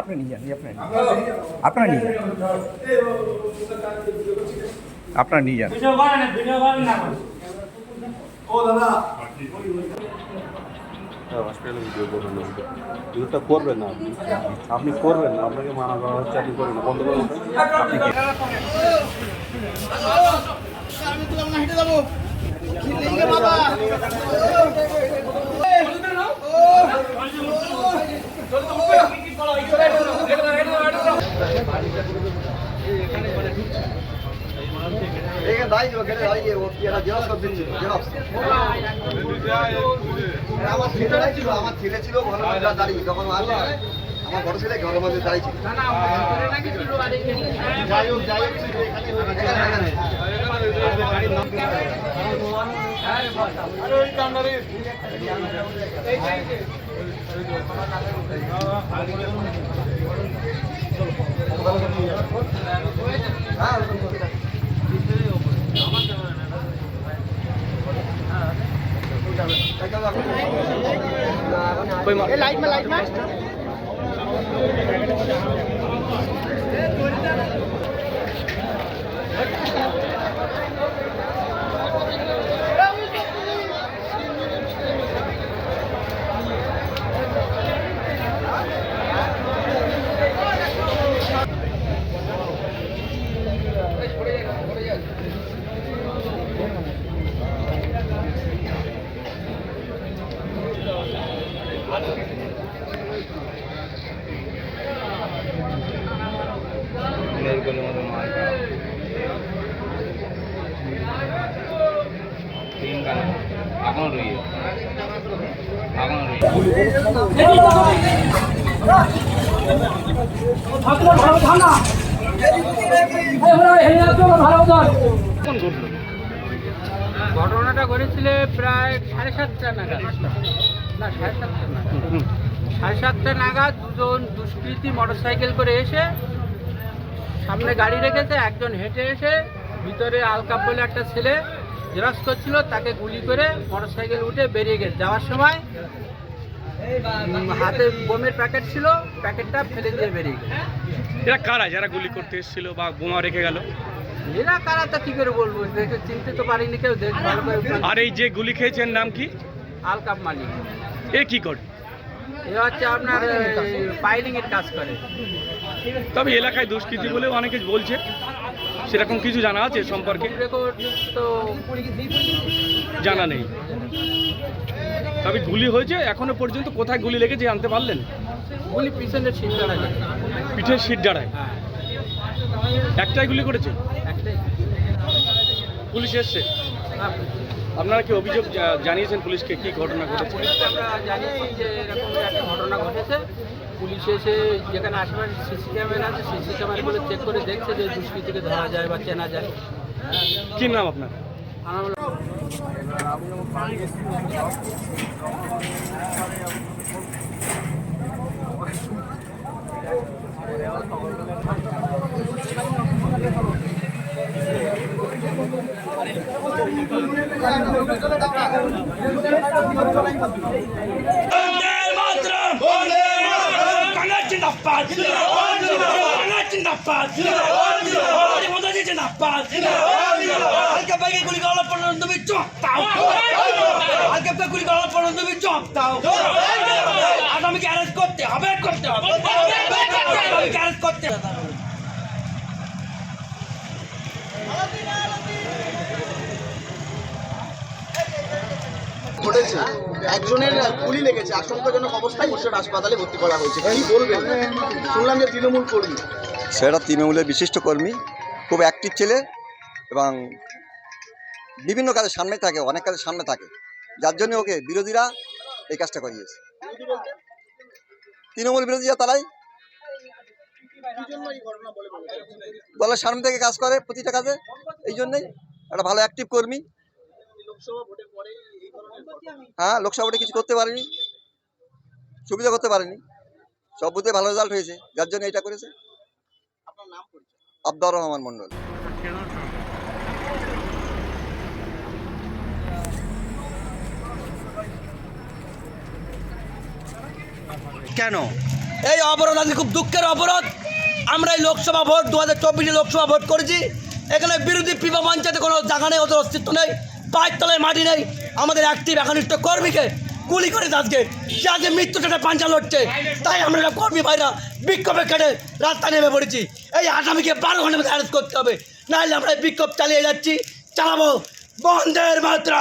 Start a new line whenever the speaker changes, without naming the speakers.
আপনি নিয়ে যান। আপনারা নিয়ে যান। আপনারা নিয়ে যান।
ভিডিও
করবেন না আপনি করবেন না, আপনাকে মানা করা করবেন বন্ধ করবেন আপনি কি
আমার ছেলেটাই ছিল আমার ছেলে ছিল ঘরের মধ্যে দাঁড়িয়ে যখন আসে আমার বড় ছেলে ঘরের মধ্যে দাঁড়িয়ে ছিল যাই হোক যাই হোক লাইট মা লাইট মা এখানে এখানে
ঘটনাটা ঘটেছিল প্রায় সাড়ে সাতটা নাগাদ। না সাড়ে সাতটা নাগাদ। সাড়ে সাতটা নাগাদ দুজন দুষ্কৃতী মোটরসাইকেল করে এসে সামনে গাড়ি রেখেছে একজন হেঁটে এসে ভিতরে আলকাপ বলে একটা ছেলে জেরক্স করছিল তাকে গুলি করে মোটরসাইকেল উঠে বেরিয়ে গেছে। যাওয়ার সময় হাতে বোমের প্যাকেট ছিল প্যাকেটটা ফেলে দিয়ে বেরিয়ে গেছে।
এরা কারা? যারা গুলি করতে এসেছিল বা বোমা রেখে গেল?
এরা কারা তা কি করে বলব? দেখে চিনতে তো পারিনি কেউ দেখ ভালো করে
আর এই যে গুলি খেয়েছেন নাম কি?
আলকাপ মালিক।
এ কি করে?
এ হচ্ছে আপনার পাইলিং এর কাজ করে।
তবে এলাকায় দুষ্কৃতি বলে অনেকে বলছে সেরকম কিছু জানা আছে সম্পর্কে?
তো
জানা নেই। তবে গুলি হয়েছে এখনও পর্যন্ত কোথায় গুলি লেগেছে জানতে পারলেন?
গুলি পিছনের
পিঠের সিট
হ্যাঁ
একটাই গুলি করেছে?
একটাই।
পুলিশ এসছে?
হ্যাঁ,
আপনারা কি অভিযোগ জানিয়েছেন পুলিশকে কি ঘটনা ঘটেছে?
আমরা জানিয়েছি যে এরকম একটা ঘটনা ঘটেছে। পুলিশ এসে যেখানে আশেপাশে সিসি ক্যামেরা আছে সিসি ক্যামেরাগুলো চেক করে দেখছে যে দুষ্কৃতীকে ধরা যায় বা চেনা যায়।
কি নাম আপনার?
আমার
আগামীকে অ্যারেস্ট করতে হবে করতে হবে। করতে হবে
ঘটেছে একজনের গুলি লেগেছে, আশঙ্কাজনক অবস্থায় মুর্শিদাবাদ হাসপাতালে ভর্তি করা হয়েছে। কি বলবেন? শুনলাম যে তৃণমূল কর্মী।
সেটা তৃণমূলের বিশিষ্ট কর্মী, খুব অ্যাক্টিভ ছেলে এবং বিভিন্ন কাজের সামনে থাকে, অনেক কাজের সামনে থাকে। যার জন্য ওকে বিরোধীরা এই কাজটা করিয়েছে। তৃণমূল বিরোধীরা তারাই দলের সামনে থেকে কাজ করে প্রতিটা কাজে। এই জন্যই একটা ভালো অ্যাক্টিভ কর্মী। হ্যাঁ লোকসভা ভোটে কিছু করতে পারেনি। সুবিধা করতে পারেনি। সব বুঝতে ভালো রেজাল্ট হয়েছে। যার জন্য এটা করেছে। আব্দুর রহমান মন্ডল
কেন?
এই অবরোধ আজকে খুব দুঃখের অবরোধ আমরা এই লোকসভা ভোট দু হাজার চব্বিশে লোকসভা ভোট করেছি। এখানে বিরোধী পিপা পঞ্চায়েতে কোনো জায়গা নেই ওদের অস্তিত্ব নেই। পায়ের তলায় মাটি নেই। আমাদের একটি একনিষ্ঠ কর্মীকে গুলি করে আজকে। সে আজকে মৃত্যুটা পাঞ্চা লড়ছে, তাই আমরা কর্মী ভাইরা বিক্ষোভে কেটে রাস্তা নেমে পড়েছি। এই আসামিকে বারো ঘণ্টা অ্যারেস্ট করতে হবে। নাহলে আমরা বিক্ষোভ চালিয়ে যাচ্ছি। চালাবো। বন্ধের মাত্রা